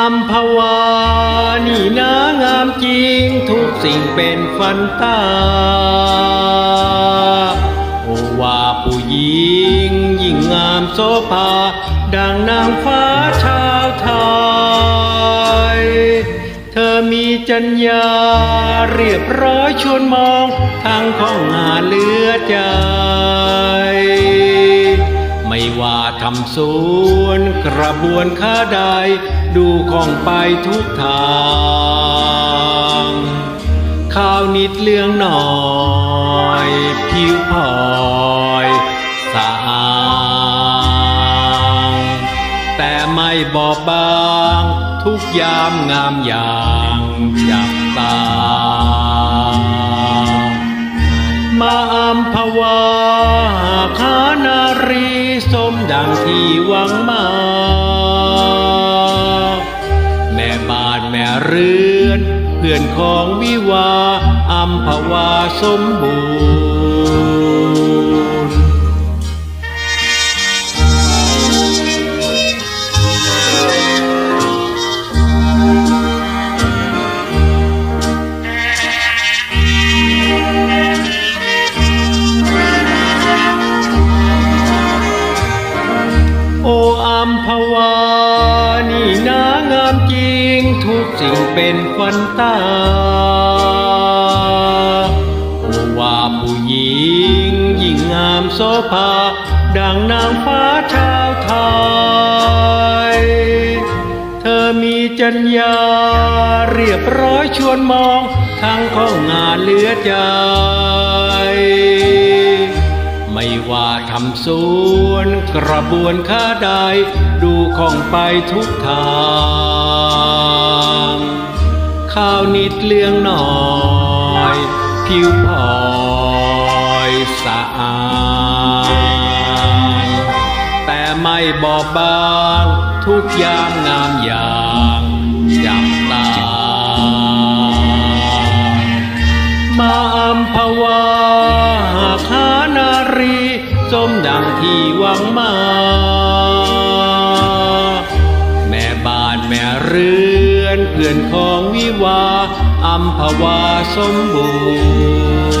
ามภาวานี่นางามจริง ทุกสิ่งเป็นฟันตา โอวาผู้หญิงยิ่งงามโซภา ดังนางฟ้าชาวไทย เธอมีจัญญาเรียบร้อยชวนมอง ทั้งข้องงานเลือดใจ ว่าทำสวนกระบวนค้าใดดูของไปทุกทางข้าวนิดเลืองหน่อย ผิวพอยสะอางแต่ไม่บอบบาง ทุกยามงามอย่างจับตา มาอัมพวาคานารี สมดังที่หวังมา แม่บ้านแม่เรือน เพื่อนของวิวาอัมพวาสมบูรณ์ นี่างามจริง ทุกสิ่งเป็นฝันตาโอว่าผู้หญิงยิ่งงามโสภา ดังนางฟ้าชาวไทย เธอมีจัญญาเรียบร้อยชวนมอง ทั้งข้องงานเหลือใจไม่ว่าำสวนกระบวนค้าใดดูของไปทุกทางข้าวนิดเลืองหน่อย ผิวพอยสะอางแต่ไม่บอบบางทุกยามงามอย่างจับตา มาอัมพวา ที่หวังมา แม่บ้านแม่เรือนเพื่อนของวิวาอัมพวาสมบูรณ์